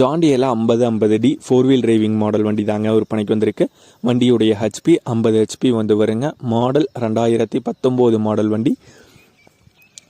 ஜாண்டியில் ஐம்பது ஐம்பது டி ஃபோர் வீல் டிரைவிங் மாடல் வண்டி தாங்க விற்பனைக்கு வந்திருக்கு. வண்டியுடைய ஹெச்பி ஐம்பது ஹெச்பி வந்து வருங்க. மாடல் ரெண்டாயிரத்தி பத்தொம்போது மாடல் வண்டி.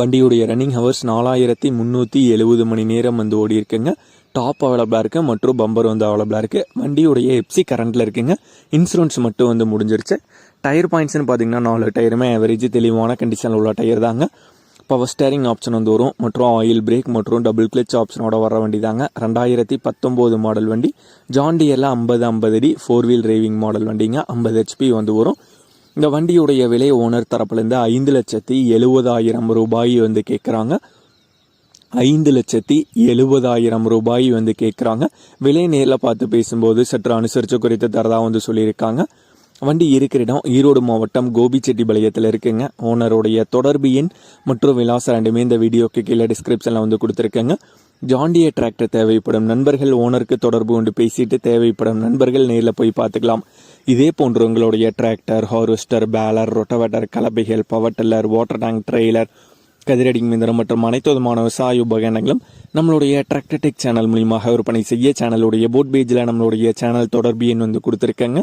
வண்டியுடைய ரன்னிங் ஹவர்ஸ் நாலாயிரத்தி முந்நூற்றி எழுபது மணி நேரம் வந்து ஓடி இருக்குங்க டாப் அவைலபிளாக இருக்குது மற்றும் பம்பர் வந்து அவைலபிளாக இருக்குது வண்டியுடைய எப்சி கரண்ட்டில் இருக்குங்க. இன்சூரன்ஸ் மட்டும் வந்து முடிஞ்சிருச்சு. டயர் பாயிண்ட்ஸ்னு பார்த்தீங்கன்னா நாலு டயருமே ஆவரேஜ் தெளிவான கண்டிஷனில் உள்ள டயர் தாங்க. பவர் ஸ்டேரிங் ஆப்ஷன் வந்து வரும் மற்றும் ஆயில் பிரேக் மற்றும் டபுள் கிளச் ஆப்ஷனோட வர வண்டி தாங்க ரெண்டாயிரத்தி பத்தொம்போது மாடல் வண்டி ஜாண்டியெல்லாம் ஐம்பது ஐம்பது அடி ஃபோர் வீல் டிரைவிங் மாடல் வண்டிங்க ஐம்பது ஹெச்பி வந்து வரும். இந்த வண்டியுடைய விலை ஓனர் தரப்புலேருந்து ஐந்து லட்சத்தி எழுபதாயிரம் ரூபாய் வந்து கேட்குறாங்க. ஐந்து லட்சத்தி எழுபதாயிரம் ரூபாய் வந்து கேட்குறாங்க. விலை நேரில் பார்த்து பேசும்போது சற்று அனுசரித்து குறித்து தரதாக வந்து சொல்லியிருக்காங்க. வண்டி இருக்கிற இடம் ஈரோடு மாவட்டம் கோபிச்செட்டிபாளையத்தில் இருக்குங்க. ஓனருடைய தொடர்பு எண் மற்றும் விலாசம் ரெண்டுமே இந்த வீடியோக்கு கீழே டிஸ்கிரிப்ஷனில் வந்து கொடுத்துருக்கேங்க. ஜாண்டிய டிராக்டர் தேவைப்படும் நண்பர்கள் ஓனருக்கு தொடர்பு கொண்டு பேசிட்டு தேவைப்படும் நண்பர்கள் நேரில் போய் பார்த்துக்கலாம். இதே போன்று உங்களுடைய tractor harvester baler rotavator கலப்பைகள் power tiller water tank trailer கதிரடி மிந்திரம் மற்றும் அனைத்து விதமான விவசாய உபகரணங்களும் நம்மளுடைய டிராக்டர் டெக் சேனல் மூலியமாக விற்பனை செய்ய சேனலுடைய போட் பேஜில் நம்மளுடைய சேனல் தொடர்பு எண் வந்து கொடுத்துருக்கேங்க.